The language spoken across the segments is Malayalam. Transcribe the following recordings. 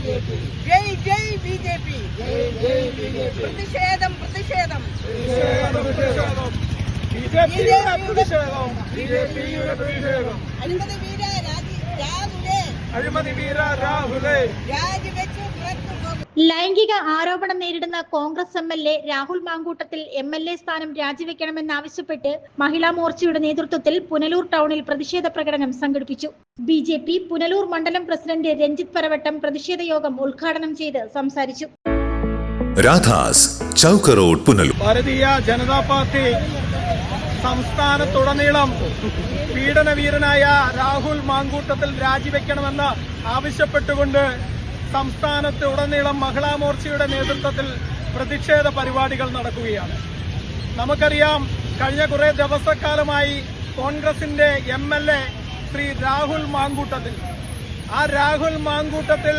ജയ് ജയ് ബി ജെ പി പ്രതിഷേധം പ്രതിഷേധം ബിജെപിയുടെ പ്രതിഷേധം ബിജെപിയുടെ പ്രതിഷേധം അഴിമതി വീര രാജി ലൈംഗിക ആരോപണം നേരിടുന്ന Congress M L A Rahul Mamkootathil M L A സ്ഥാനം രാജിവെക്കണമെന്നാവശ്യപ്പെട്ട് മഹിളാ മോർച്ചയുടെ നേതൃത്വത്തിൽ പുനലൂർ ടൗണിൽ പ്രതിഷേധ പ്രകടനം സംഘടിപ്പിച്ചു. ബി ജെ പി പുനലൂർ മണ്ഡലം പ്രസിഡന്റ് രഞ്ജിത് പരവട്ടം പ്രതിഷേധ യോഗം ഉദ്ഘാടനം ചെയ്ത് സംസാരിച്ചു. രാധാസ് ചൗക്ക് റോഡ് പുനലൂർ. ഭാരതീയ ജനതാ പാർട്ടി സംസ്ഥാനത്തുടനീളം പീഡനവീരനായ രാഹുൽ മാങ്കൂട്ടത്തിൽ രാജിവെക്കണമെന്ന് ആവശ്യപ്പെട്ടുകൊണ്ട് സംസ്ഥാനത്ത് ഉടനീളം മഹിളാ മോർച്ചയുടെ നേതൃത്വത്തിൽ പ്രതിഷേധ പരിപാടികൾ നടക്കുകയാണ്. നമുക്കറിയാം കഴിഞ്ഞ കുറെ ദിവസക്കാലമായി കോൺഗ്രസിന്റെ M L A Shri Rahul Mamkootathil. ആ രാഹുൽ മാങ്കൂട്ടത്തിൽ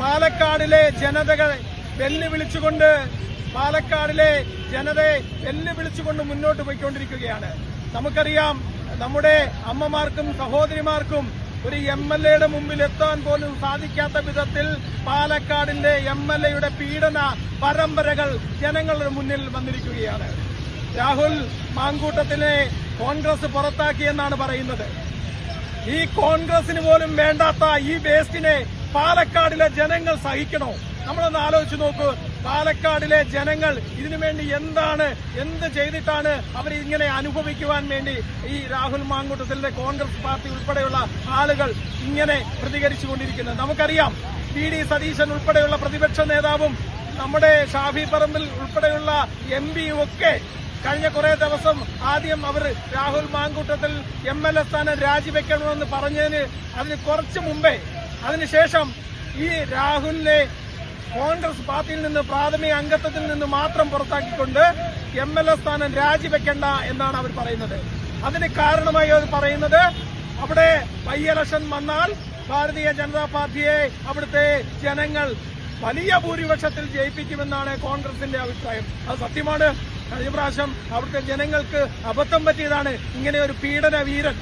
പാലക്കാടിലെ ജനതകളെ വെല്ലുവിളിച്ചുകൊണ്ട് പാലക്കാടിലെ ജനതയെ വെല്ലുവിളിച്ചുകൊണ്ട് മുന്നോട്ട് പോയിക്കൊണ്ടിരിക്കുകയാണ്. നമുക്കറിയാം നമ്മുടെ അമ്മമാർക്കും സഹോദരിമാർക്കും ഒരു എം എൽ എയുടെ മുമ്പിൽ എത്താൻ പോലും സാധിക്കാത്ത വിധത്തിൽ പാലക്കാടിന്റെ എം എൽ എയുടെ പീഡന പരമ്പരകൾ ജനങ്ങളുടെ മുന്നിൽ വന്നിരിക്കുകയാണ്. രാഹുൽ മാങ്കൂട്ടത്തിനെ കോൺഗ്രസ് പുറത്താക്കിയെന്നാണ് പറയുന്നത്. ഈ കോൺഗ്രസിന് പോലും വേണ്ടാത്ത ഈ വേസ്റ്റിനെ പാലക്കാടിലെ ജനങ്ങൾ സഹിക്കണോ? നമ്മളൊന്ന് ആലോചിച്ച് നോക്കൂ. പാലക്കാടിലെ ജനങ്ങൾ ഇതിനു വേണ്ടി എന്താണ് എന്ത് ചെയ്തിട്ടാണ് അവർ ഇങ്ങനെ അനുഭവിക്കുവാൻ വേണ്ടി ഈ രാഹുൽ മാങ്കൂട്ടത്തിന്റെ കോൺഗ്രസ് പാർട്ടി ഉൾപ്പെടെയുള്ള ആളുകൾ ഇങ്ങനെ പ്രതികരിച്ചുകൊണ്ടിരിക്കുന്നത്? നമുക്കറിയാം പി ഡി സതീശൻ ഉൾപ്പെടെയുള്ള പ്രതിപക്ഷ നേതാവും നമ്മുടെ ഷാഫി പറമ്പിൽ ഉൾപ്പെടെയുള്ള എം ഒക്കെ കഴിഞ്ഞ കുറെ ദിവസം ആദ്യം അവർ Rahul Mamkootathil M L A സ്ഥാനം രാജിവെക്കണമെന്ന് പറഞ്ഞതിന് അതിന് കുറച്ച് മുമ്പേ അതിനുശേഷം ഈ രാഹുലിനെ കോൺഗ്രസ് പാർട്ടിയിൽ നിന്ന് പ്രാഥമിക അംഗത്വത്തിൽ നിന്ന് മാത്രം പുറത്താക്കിക്കൊണ്ട് എം എൽ എ സ്ഥാനം രാജിവെക്കേണ്ട എന്നാണ് അവർ പറയുന്നത്. അതിന് കാരണമായി അവർ പറയുന്നത് അവിടെ ബൈ വന്നാൽ ഭാരതീയ ജനതാ പാർട്ടിയെ അവിടുത്തെ ജനങ്ങൾ വലിയ ഭൂരിപക്ഷത്തിൽ ജയിപ്പിക്കുമെന്നാണ് കോൺഗ്രസിന്റെ അഭിപ്രായം. അത് സത്യമാണ്. കഴിഞ്ഞ പ്രാവശ്യം അവിടുത്തെ ജനങ്ങൾക്ക് അബദ്ധം പറ്റിയതാണ് ഇങ്ങനെ ഒരു പീഡന വീരൻ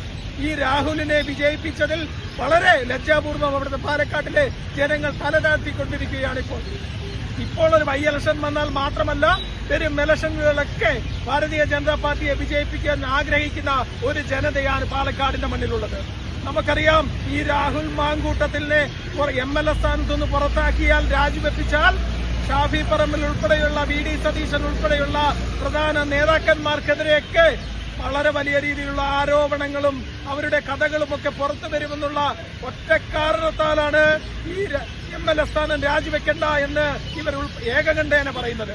ഈ രാഹുലിനെ വിജയിപ്പിച്ചതിൽ വളരെ ലജ്ജാപൂർവം അവിടുത്തെ പാലക്കാട്ടിലെ ജനങ്ങൾ തലതാഴ്ത്തിക്കൊണ്ടിരിക്കുകയാണ് ഇപ്പോൾ. ഇപ്പോൾ ഒരു ബൈ ഇലക്ഷൻ വന്നാൽ മാത്രമല്ല വരും ഇലക്ഷനുകളൊക്കെ ഭാരതീയ ജനതാ പാർട്ടിയെ വിജയിപ്പിക്കാൻ ആഗ്രഹിക്കുന്ന ഒരു ജനതയാണ് പാലക്കാടിന്റെ മണ്ണിലുള്ളത്. നമുക്കറിയാം ഈ രാഹുൽ മാങ്കൂട്ടത്തിനെ എം എൽ എ സ്ഥാനത്തുനിന്ന് പുറത്താക്കിയാൽ രാജിവെപ്പിച്ചാൽ ഷാഫി പറമ്പിൽ ഉൾപ്പെടെയുള്ള വി ഡി സതീശൻ ഉൾപ്പെടെയുള്ള പ്രധാന നേതാക്കന്മാർക്കെതിരെയൊക്കെ വളരെ വലിയ രീതിയിലുള്ള ആരോപണങ്ങളും അവരുടെ കഥകളും ഒക്കെ പുറത്തു വരുമെന്നുള്ള ഒറ്റ കാരണത്താലാണ് ഈ എം എൽ എ സ്ഥാനം രാജിവെക്കണ്ട എന്ന് ഇവർ ഏകകണ്ഠേന പറയുന്നത്.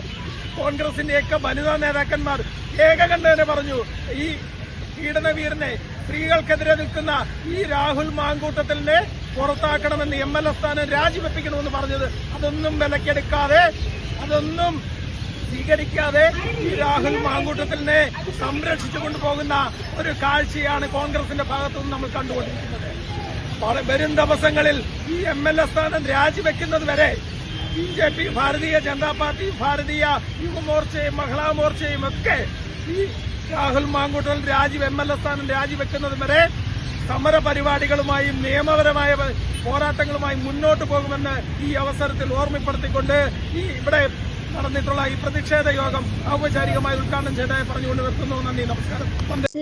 കോൺഗ്രസിന്റെയൊക്കെ വനിതാ നേതാക്കന്മാർ ഏകകണ്ഠേന പറഞ്ഞു ഈ പീഡനവീരനെ സ്ത്രീകൾക്കെതിരെ നിൽക്കുന്ന ഈ രാഹുൽ മാങ്കൂട്ടത്തിലിനെ പുറത്താക്കണമെന്ന് എം എൽ എ സ്ഥാനം രാജിവെപ്പിക്കണമെന്ന് പറഞ്ഞത് അതൊന്നും വിലക്കെടുക്കാതെ അതൊന്നും സ്വീകരിക്കാതെ ഈ രാഹുൽ മാങ്കൂട്ടത്തിനെ സംരക്ഷിച്ചു കൊണ്ടുപോകുന്ന ഒരു കാഴ്ചയാണ് കോൺഗ്രസിന്റെ ഭാഗത്തുനിന്ന് നമ്മൾ കണ്ടുകൊണ്ടിരിക്കുന്നത്. വരും ദിവസങ്ങളിൽ ഈ എം എൽ എ സ്ഥാനം രാജിവെക്കുന്നത് വരെ ബി ജെ പി ഭാരതീയ ജനതാ പാർട്ടി ഭാരതീയ യുവമോർച്ചയും മഹിളാ മോർച്ചയും ഒക്കെ ഈ രാഹുൽ മാങ്കൂട്ടൽ രാജി എം എൽ എ സ്ഥാനം രാജിവെക്കുന്നത് വരെ സമര പരിപാടികളുമായും നിയമപരമായ പോരാട്ടങ്ങളുമായി മുന്നോട്ട് പോകുമെന്ന് ഈ അവസരത്തിൽ ഓർമ്മപ്പെടുത്തിക്കൊണ്ട് ഈ ഇവിടെ നടന്നിട്ടുള്ള ഈ പ്രതിഷേധ യോഗം ഔപചാരികമായി ഉദ്ഘാടനം ചെയ്തതായി പറഞ്ഞുകൊണ്ട് നിർത്തുന്നു. നന്ദി നമസ്കാരം.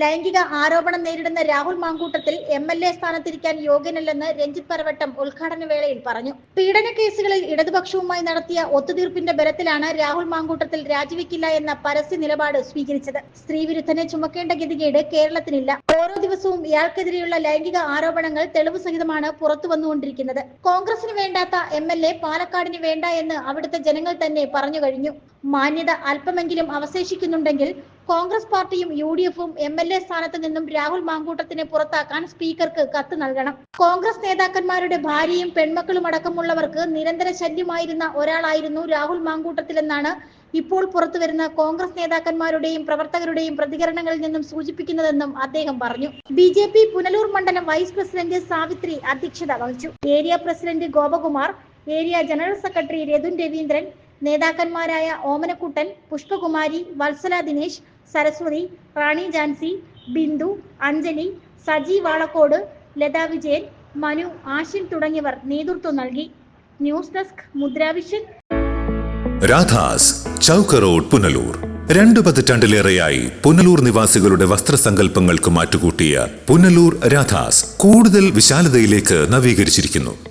ലൈംഗിക ആരോപണം നേരിടുന്ന Rahul Mamkootathil M L A സ്ഥാനത്തിരിക്കാൻ യോഗ്യനല്ലെന്ന് രഞ്ജിത് പരവട്ടം ഉദ്ഘാടന വേളയിൽ പറഞ്ഞു. പീഡന കേസുകളിൽ ഇടതുപക്ഷവുമായി നടത്തിയ ഒത്തുതീർപ്പിന്റെ ബലത്തിലാണ് രാഹുൽ മാങ്കൂട്ടത്തിൽ രാജിവെക്കില്ല എന്ന പരസ്യ നിലപാട് സ്വീകരിച്ചത്. സ്ത്രീവിരുദ്ധനെ ചുമക്കേണ്ട ഗതികേട് കേരളത്തിനില്ല. ഓരോ ദിവസവും ഇയാൾക്കെതിരെയുള്ള ലൈംഗിക ആരോപണങ്ങൾ തെളിവ് സഹിതമാണ് പുറത്തു വന്നുകൊണ്ടിരിക്കുന്നത്. കോൺഗ്രസിന് വേണ്ടാത്ത എം എൽ എ പാലക്കാടിന് വേണ്ട എന്ന് അവിടുത്തെ ജനങ്ങൾ തന്നെ പറഞ്ഞു കഴിഞ്ഞു. മാന്യത അല്പമെങ്കിലും അവശേഷിക്കുന്നുണ്ടെങ്കിൽ കോൺഗ്രസ് പാർട്ടിയും യു ഡി എഫും എം എൽ എ സ്ഥാനത്ത് നിന്നും രാഹുൽ മാങ്കൂട്ടത്തിനെ പുറത്താക്കാൻ സ്പീക്കർക്ക് കത്ത് നൽകണം. കോൺഗ്രസ് നേതാക്കന്മാരുടെ ഭാര്യയും പെൺമക്കളും അടക്കമുള്ളവർക്ക് നിരന്തര ശല്യമായിരുന്ന ഒരാളായിരുന്നു രാഹുൽ മാങ്കൂട്ടത്തിലെന്നാണ് ഇപ്പോൾ പുറത്തുവരുന്ന കോൺഗ്രസ് നേതാക്കന്മാരുടെയും പ്രവർത്തകരുടെയും പ്രതികരണങ്ങളിൽ നിന്നും സൂചിപ്പിക്കുന്നതെന്നും അദ്ദേഹം പറഞ്ഞു. ബി ജെ പി പുനലൂർ മണ്ഡലം വൈസ് പ്രസിഡന്റ് സാവിത്രി അധ്യക്ഷത വഹിച്ചു. Area president Gopakumar area general secretary Ratun Raveendran നേതാക്കന്മാരായ Omanakuttan Pushpakumari Vatsala Dinesh Saraswathi Rani Jancy Bindu Anjali Saji Valakkode Latha Vijayan Manu Ashin തുടങ്ങിയവർ നേതൃത്വം നൽകി. News desk Mudra Vision. Radhas Chowk Road Punalur. രണ്ടു പതിറ്റാണ്ടിലേറെയായി പുനലൂർ നിവാസികളുടെ വസ്ത്രസങ്കല്പങ്ങൾക്ക് മാറ്റുകൂട്ടിയ പുനലൂർ രാധാസ് കൂടുതൽ വിശാലതയിലേക്ക് നവീകരിച്ചിരിക്കുന്നു.